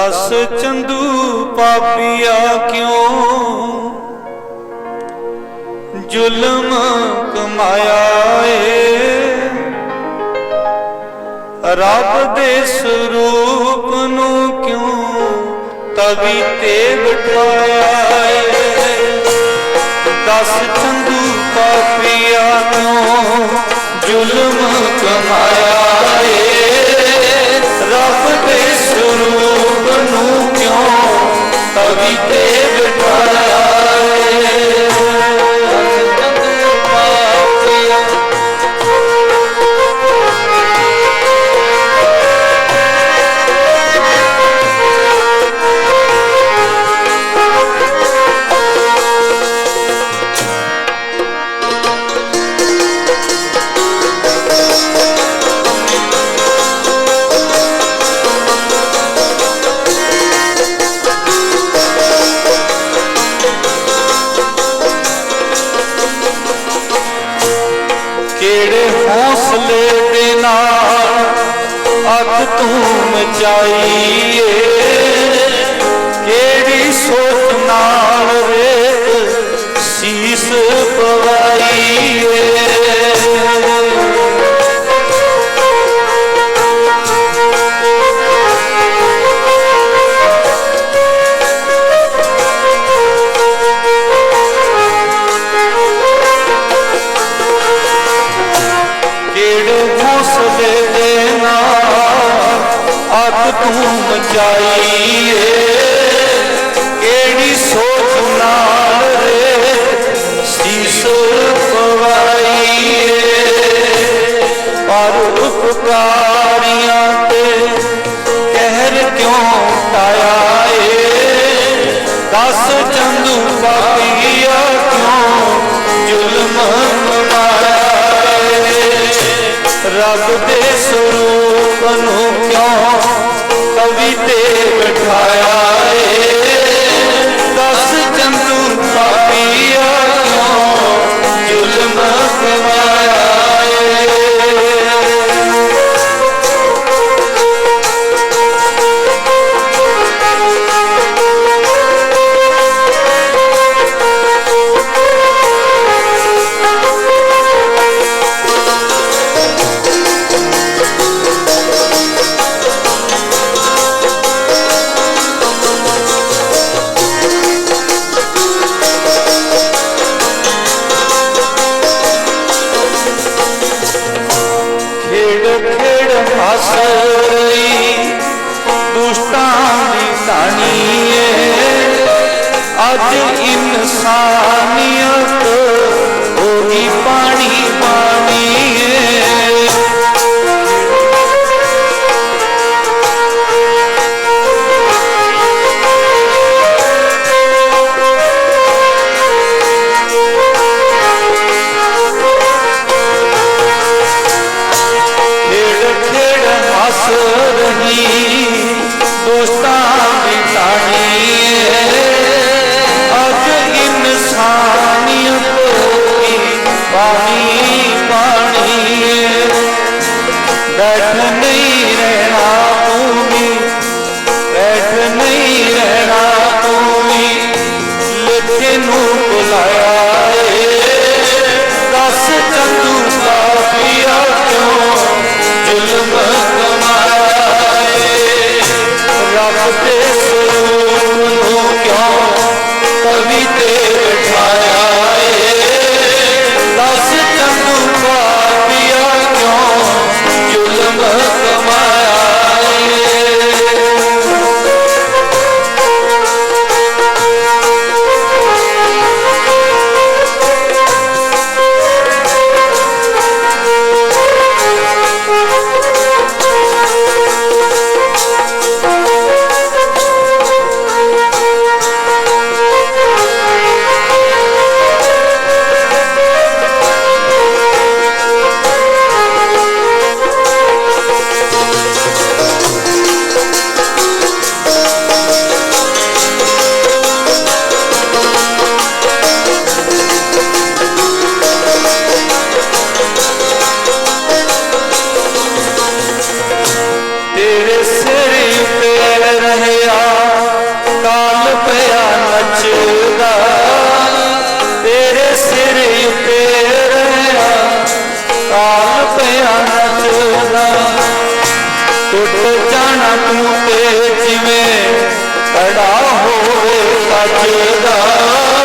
ਦਸ ਚੰਦੂ ਪਾਪੀਆ ਕਿਉਂ? ਜ਼ੁਲਮ ਕਮਾਇਆ ਏ। ਰੱਬ ਦੇ ਸਰੂਪ ਨੂੰ ਕਿਉਂ ਤਵੀ ਤੇ ਬਿਠਾਇਆ ਏ? ਦਸ ਚੰਦੂ ਪਾਪੀਆ ਕਿਉਂ ਜ਼ੁਲਮ ਕਮਾਇਆ ਏ? ਰੱਬ ਤਵੀ ਤੇ ਬਿਠਾਇਆ ਅੱਗ ਤੂੰ ਮਚਾਈ ਏ ਕਿਹੜੀ ਸੋਚ ਨਾਲ ਰੇਤ ਸੀਸ ਪਵਾਈ ਤੂੰ ਮਚਾਈ ਏ ਕਿਹੜੀ ਸੋਚ ਨਾਲ ਰੇ ਸੀਸ ਪਵਾਈ ਏ ਪਰ ਉਪਕਾਰੀਆਂ ਤੇ ਬਿਠਾਇਆ। ਖੇਡ ਦੁਸ਼ਟਾਂ ਦੀ ਤਾਣੀ ਏ ਅੱਜ ਇਨਸਾਨੀਅਤ ਹੋ ਗਈ ਦਸ ਟੁੱਟ ਜਾਣਾ ਤੂੰ ਜਿਵੇਂ ਖੜਾ ਹੋਵੇ ਸੱਚ ਦਾ।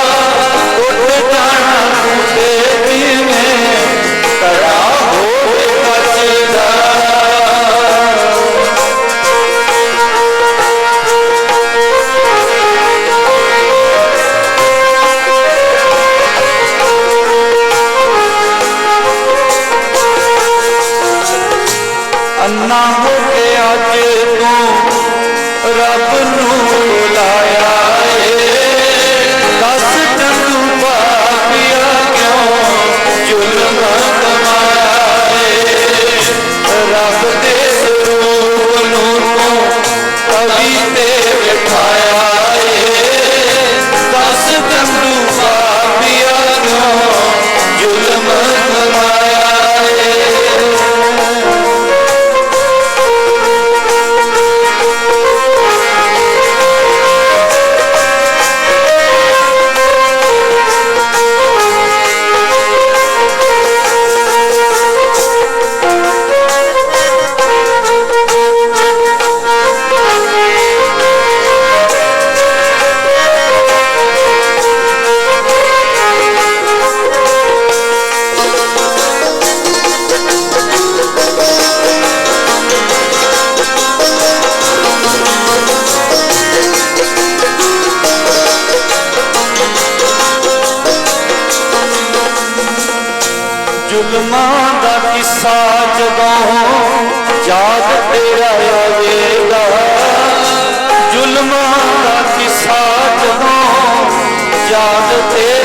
ਜੁਗਮਾਂ ਦਾ ਕਿਸਾ ਜਦੋਂ ਯਾਦ ਤੇਰਾ ਆਵੇਗਾ। ਜ਼ੁਲਮਾਂ ਦਾ ਕਿਸਾ ਜਦੋਂ ਯਾਦ ਤੇਰਾ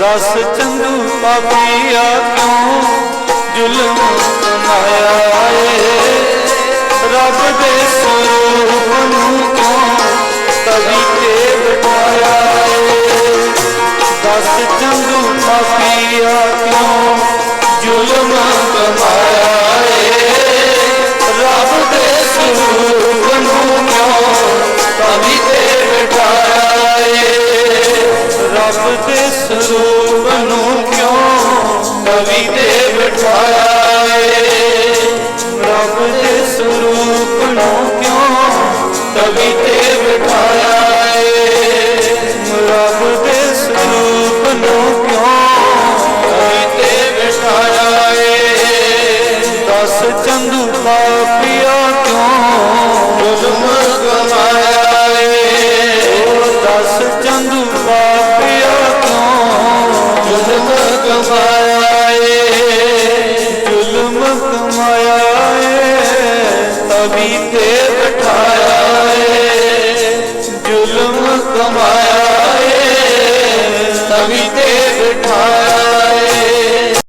ਦਸ ਚੰਦੂ ਪਾਪੀਆ ਕਿਉਂ ਜ਼ੁਲਮ ਕਮਾਇਆ ਏ ਰੱਬ ਦੇ ਸਰੂਪ ਨੂੰ ਕਿਉਂ ਤਵੀ ਤੇ ਬਿਠਾਇਆ ਦਸ ਚੰਦੂ ਪਾਪੀਆ ਕਿਉਂ ਜ਼ੁਲਮ ਛਾਏ ਪ੍ਰਭ ਦੇ ਸਰੂਪ ਨੂੰ ਕਿਉਂ ਤਵੀ ਤੇ ਬਿਠਾਇਆ?